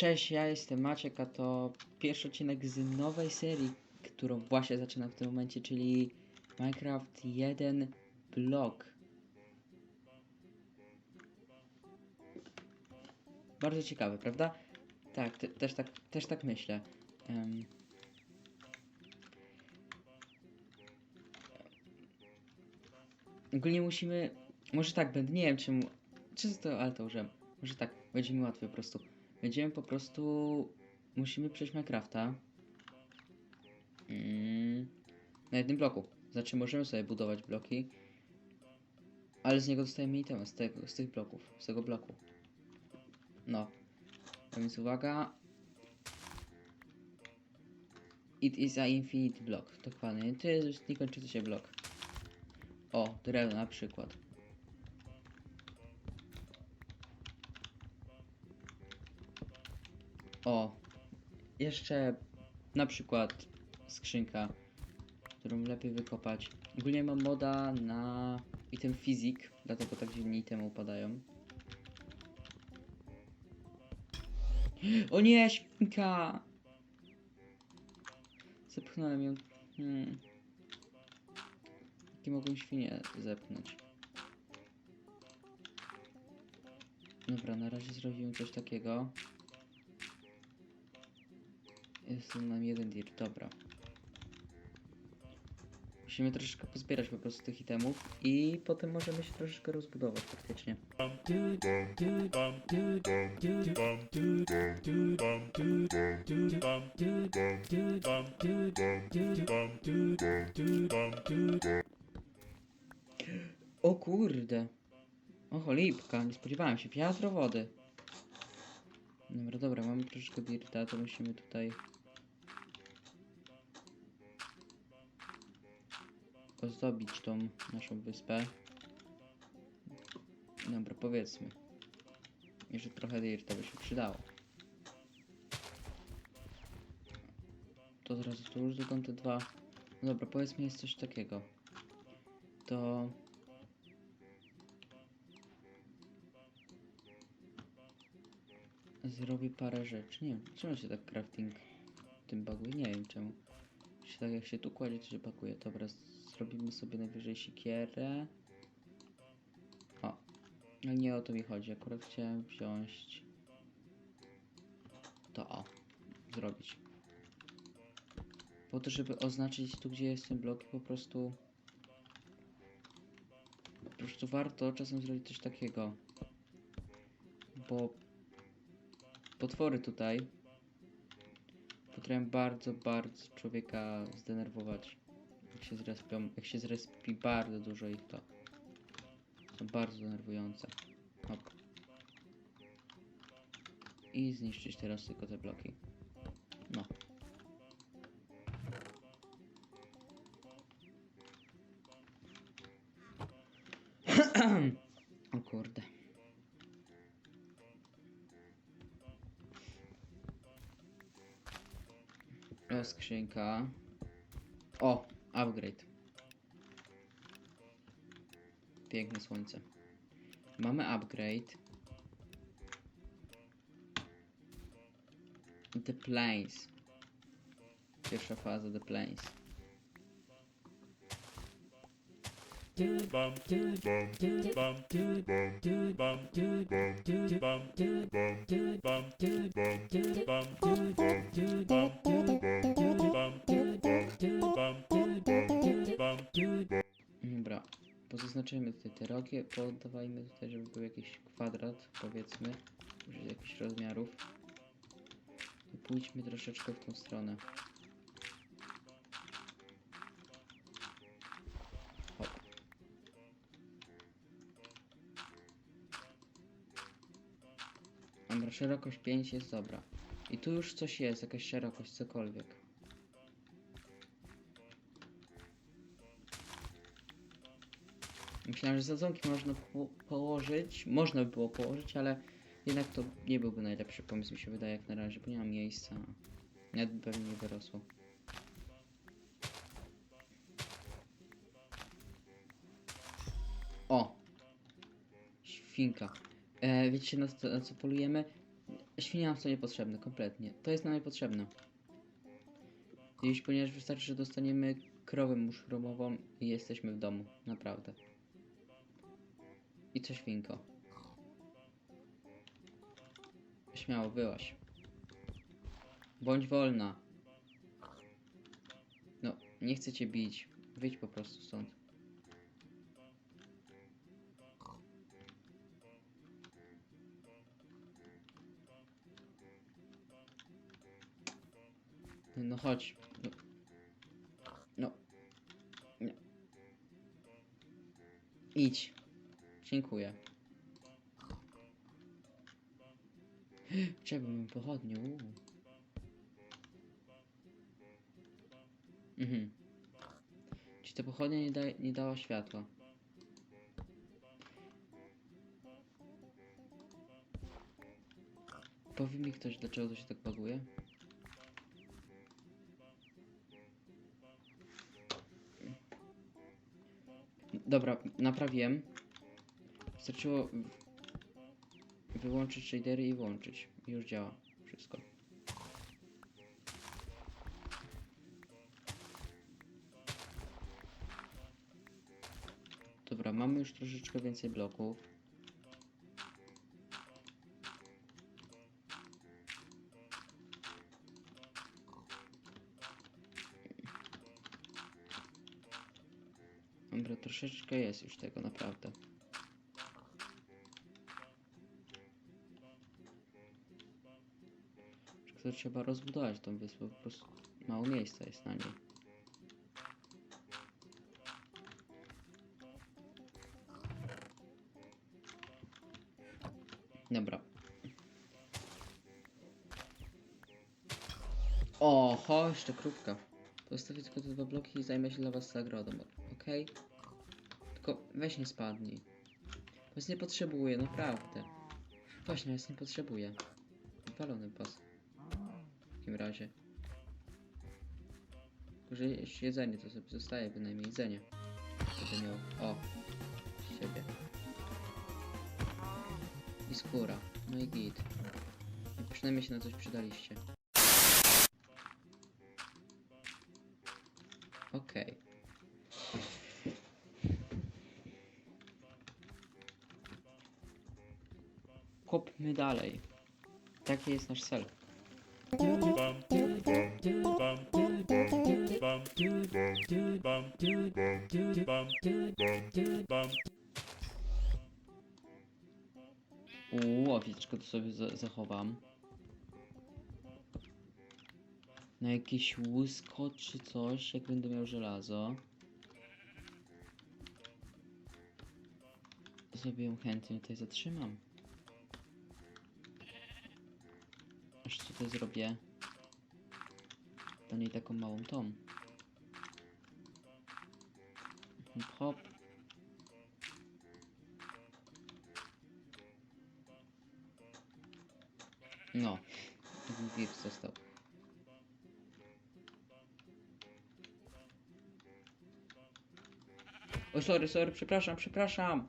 Cześć, ja jestem Maciek, a to pierwszy odcinek z nowej serii, którą właśnie zaczynam w tym momencie, czyli Minecraft 1 blok. Bardzo ciekawe, prawda? Tak, te, też tak, też tak myślę. Em. Ogólnie musimy, może tak, będę, nie wiem czemu, czy to, ale to użyłem. Może tak, będzie mi łatwiej po prostu. Będziemy po prostu. Musimy przejść Minecrafta. Mm, na jednym bloku. Znaczy, możemy sobie budować bloki. Ale z niego dostajemy itemy, z, tego, z tych bloków, z tego bloku. No. A więc uwaga. It is a infinite block. Dokładnie. To jest niekończący się blok. O, drewno na przykład. O, jeszcze na przykład skrzynka, którą lepiej wykopać. Ogólnie mam moda na item fizik, dlatego tak dziwnie itemy upadają. O nie, świnka! Zepchnąłem ją. Hmm. Jakie mogą świnie zepchnąć? Dobra, na razie zrobimy coś takiego. Jest nam jeden dirt, dobra. Musimy troszeczkę pozbierać po prostu tych itemów i potem możemy się troszeczkę rozbudować faktycznie. O kurde. O cholipka, nie spodziewałem się. Wiatrowody. Dobra, dobra, mamy troszeczkę dirta, to musimy tutaj... ozdobić tą naszą wyspę. Dobra, powiedzmy. Że trochę dirta by się przydało. To zaraz tu już dotąd te dwa. No dobra, powiedzmy jest coś takiego. To... Zrobię parę rzeczy. Nie wiem, czemu się tak crafting tym baguje? Nie wiem czemu. Się tak jak się tu kładzie, to się pakuje. Dobra, zrobimy sobie najwyżej sikierę. O. Ale nie o to mi chodzi. Akurat chciałem wziąć to o. Zrobić. Po to, żeby oznaczyć tu, gdzie jest ten blok i po prostu po prostu warto czasem zrobić coś takiego. Bo potwory tutaj potrafią bardzo, bardzo człowieka zdenerwować. Jak się zrespią, jak się zrespi bardzo dużo ich to są bardzo denerwujące. Hop. I zniszczyć teraz tylko te bloki. No. o kurde. E, Skrzynka. O, upgrade. Piękne słońce. Mamy upgrade. The Plains. Pierwsza faza The Plains. Pozaznaczymy tutaj te rogi, podawajmy tutaj, żeby był jakiś kwadrat, powiedzmy, użyć jakichś rozmiarów. I pójdźmy troszeczkę w tą stronę. Dobra, szerokość 5 jest dobra. I tu już coś jest, jakaś szerokość, cokolwiek. Myślałem, że sadzonki można po położyć. Można by było położyć, ale jednak to nie byłby najlepszy pomysł, mi się wydaje, jak na razie, bo nie mam miejsca. By pewnie nie wyrosło. O! Świnka. E, wiecie na co, na co polujemy? Świnie nam są niepotrzebne, kompletnie. To jest nam niepotrzebne. Ponieważ wystarczy, że dostaniemy krowę muszromową i jesteśmy w domu. Naprawdę. I co świnko? Śmiało, byłaś. Bądź wolna. No, nie chcę cię bić. Wyjdź po prostu stąd. No, no chodź. No. no. Idź. Dziękuję. Czego mam pochodnie? Uuu. Mhm. Czy ta pochodnia nie, da, nie dała światła? Powie mi ktoś, dlaczego to się tak baguje? Dobra, naprawiłem. Wystarczyło wyłączyć shadery i włączyć. Już działa wszystko. Dobra, mamy już troszeczkę więcej bloków. Dobra, troszeczkę jest już tego, naprawdę. Tylko trzeba rozbudować tą wyspę, po prostu mało miejsca jest na niej. Dobra. Oho, jeszcze krówka. Postawię tylko te dwa bloki i zajmę się dla was zagrodą, okej? Tylko weź nie spadnij. Was nie potrzebuję, naprawdę. Właśnie, was nie potrzebuję. Walony pas. Takim razie. Tylko, jedzenie, to sobie zostaje bynajmniej jedzenie. Będę miał. O! Siebie. I skóra. No i git. Przynajmniej się na coś przydaliście. Okej. Kopmy dalej. Taki jest nasz cel. Uuu, owieczko to sobie za zachowam. Na jakieś łysko czy coś, jak będę miał żelazo. Sobie ją chętnie tutaj zatrzymam. Tutaj zrobię do niej taką małą tą. Hop, hop. No, Wilk został. O, sorry, sorry, przepraszam, przepraszam.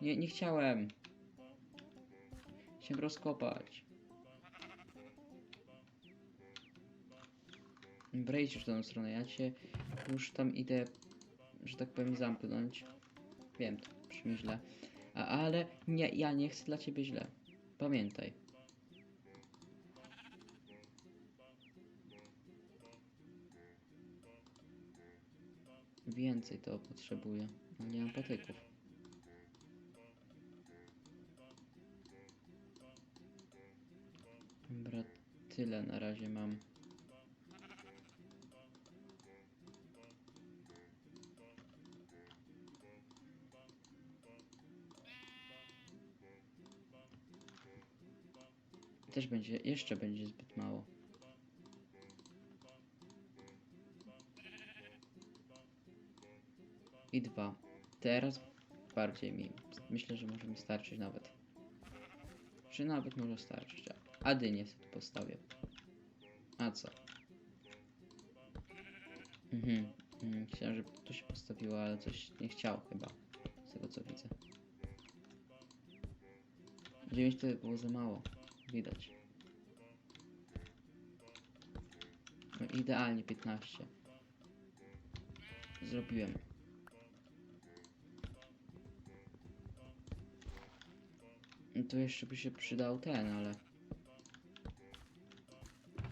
Nie, nie chciałem. Chciałem rozkopać. Dobra, idź już w tą stronę, ja cię już tam idę, że tak powiem, zamknąć. Wiem, to brzmi źle. A, ale nie, ja nie chcę dla ciebie źle. Pamiętaj. Więcej to potrzebuję. No nie mam patyków. Tyle na razie mam. Też będzie, jeszcze będzie zbyt mało. I dwa. Teraz bardziej mi. Myślę, że może mi starczyć nawet. Czy nawet może starczyć. A- dynię sobie tu postawię. A co? Mhm. mhm. Chciałem, żeby to się postawiło, ale coś nie chciał chyba. Z tego co widzę. 9 to było za mało. Widać. No idealnie 15. Zrobiłem. No tu jeszcze by się przydał ten, ale...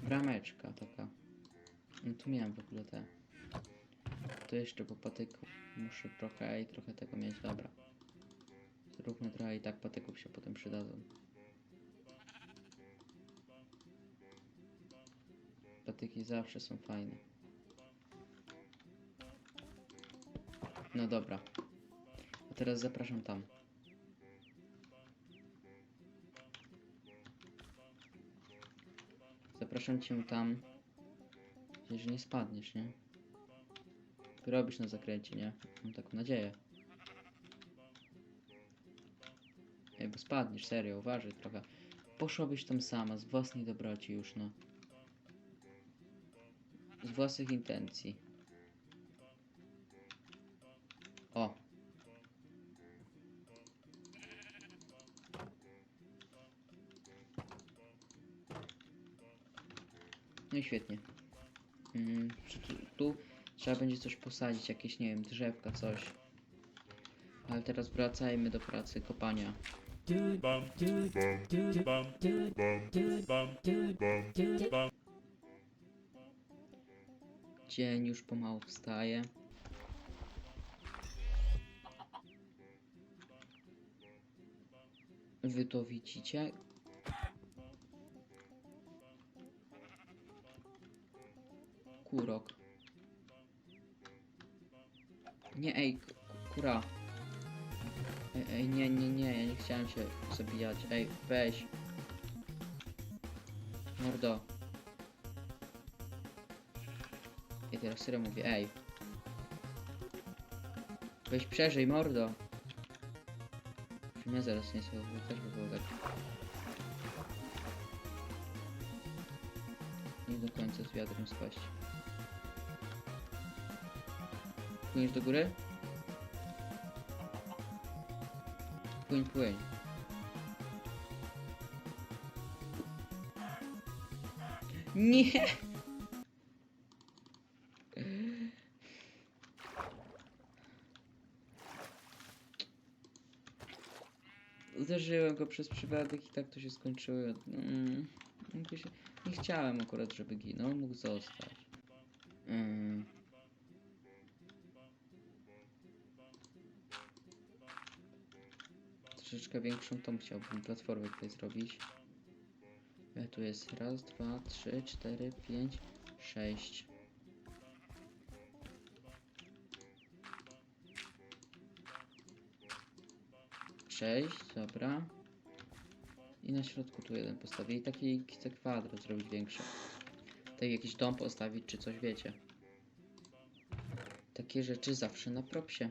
Brameczka taka. No tu miałem w ogóle te. To jeszcze po patyku muszę trochę i trochę tego mieć, dobra. Zróbmy trochę i tak patyków się potem przydadzą. Patyki zawsze są fajne. No dobra. A teraz zapraszam tam. Zapraszam cię tam. Gdzieś nie spadniesz, nie? Robisz na zakręcie, nie? Mam taką nadzieję. Ej, bo spadniesz, serio, uważaj trochę. Poszłabyś tam sama, z własnej dobroci już, no. Z własnych intencji. O. No i świetnie. Mm, tu, tu trzeba będzie coś posadzić, jakieś, nie wiem, drzewka, coś. Ale teraz wracajmy do pracy kopania. bum bum bum bum bum bum Dzień już pomału wstaje. Wy to widzicie? Kurok. Nie, ej, kura. Ej, nie, nie, nie, ja nie chciałem się zabijać. Ej, weź. Mordo. Teraz serio mówię, ej. Weź przeżyj, mordo. Nie, zaraz nie sobie, bo też by było tak. Nie do końca z wiatrem spaść. Płyniesz do góry? Płyń, płyń. Nie! Uderzyłem go przez przypadek i tak to się skończyło. Mm, się... Nie chciałem akurat, żeby ginął, mógł zostać. Mm. Troszeczkę większą tą chciałbym platformę tutaj zrobić. E, tu jest raz, dwa, trzy, cztery, pięć, sześć. Sześć, dobra. I na środku tu jeden postawię. I taki taki kwadrat zrobić większy. Tak jakiś dom postawić, czy coś wiecie. Takie rzeczy zawsze na propsie.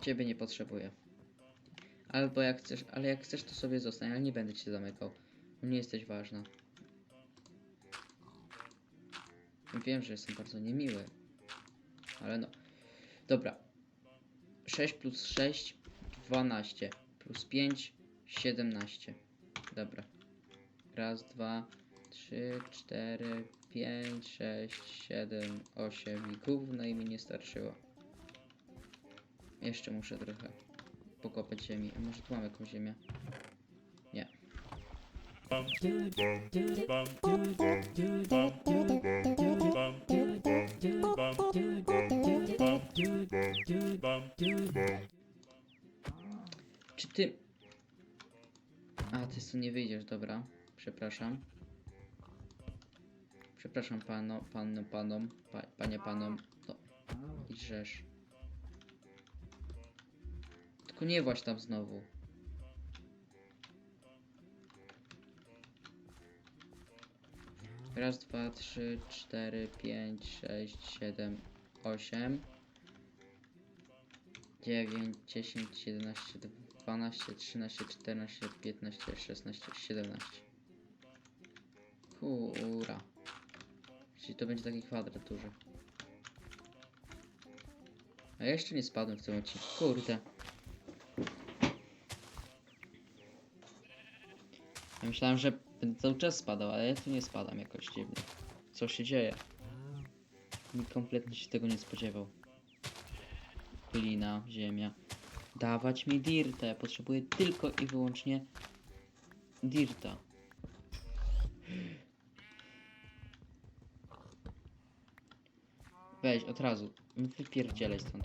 Ciebie nie potrzebuję. Albo jak chcesz, ale jak chcesz to sobie zostań, ale nie będę cię zamykał. Nie jesteś ważna. Wiem, że jestem bardzo niemiły. Ale no. Dobra. 6 plus 6, 12. Plus 5, 17. Dobra. Raz, dwa, trzy, cztery, pięć, sześć, siedem, osiem. I gówno i mi nie starczyło. Jeszcze muszę trochę pokopać ziemi. A może tu mam jakąś ziemię? Nie. bum bum bum bum Czy ty... A, ty tu nie wyjdziesz, dobra. Przepraszam. Przepraszam pano, panu, panom, pa, panie panom. No, i rzesz. Tylko nie właź tam znowu. Raz, dwa, trzy, cztery, pięć, sześć, siedem, osiem. 9, 10, 11, 12, 13, 14, 15, 16, 17. Kura. Czyli to będzie taki kwadrat duży. A jeszcze nie spadłem w tym odcinku. Kurde. Ja myślałem, że będę cały czas spadał, ale ja tu nie spadam jakoś dziwnie. Co się dzieje? Nikt kompletnie się tego nie spodziewał. Glina, ziemia. Dawać mi dirta. Ja potrzebuję tylko i wyłącznie dirta. Weź, od razu. Wypierdzielaj stąd.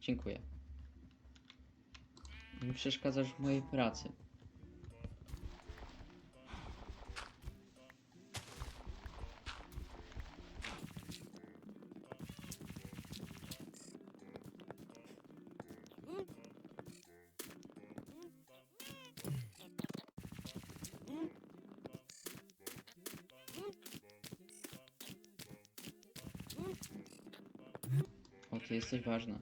Dziękuję. Nie przeszkadzasz w mojej pracy. Jesteś ważna.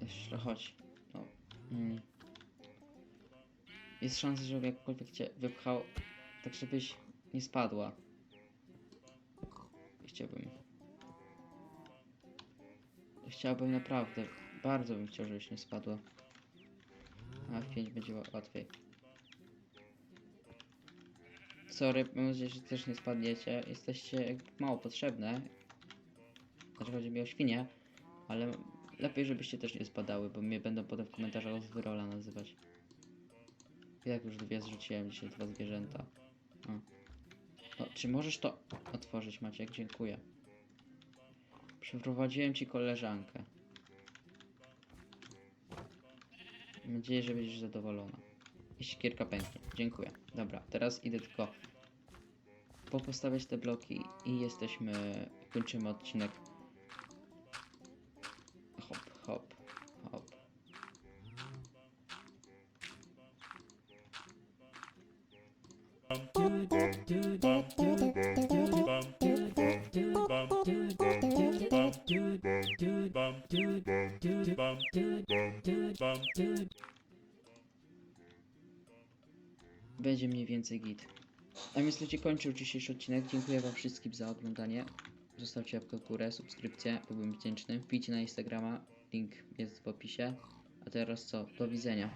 Jeszcze chodź. No. Mm. Jest szansa, żebym jakkolwiek cię wypchał, tak żebyś nie spadła. Chciałbym. Chciałbym naprawdę, bardzo bym chciał, żebyś nie spadła. A w 5 będzie ła- łatwiej. Sorry, mam nadzieję, że też nie spadniecie. Jesteście mało potrzebne. Znaczy chodzi mi o świnie, ale lepiej, żebyście też nie spadały, bo mnie będą potem w komentarzach z wyrola nazywać. I tak już dwie zrzuciłem dzisiaj, dwa zwierzęta. No, czy możesz to otworzyć, Maciek? Dziękuję. Przyprowadziłem ci koleżankę. Mam nadzieję, że będziesz zadowolona. I siekierka pęknie. Dziękuję. Dobra, teraz idę tylko popostawiać te bloki i jesteśmy... Kończymy odcinek. Będzie mniej więcej git. A więc ludzie kończył dzisiejszy odcinek. Dziękuję wam wszystkim za oglądanie. Zostawcie łapkę w górę, subskrypcję, byłbym wdzięczny. Wbijcie na Instagrama, link jest w opisie. A teraz co? Do widzenia.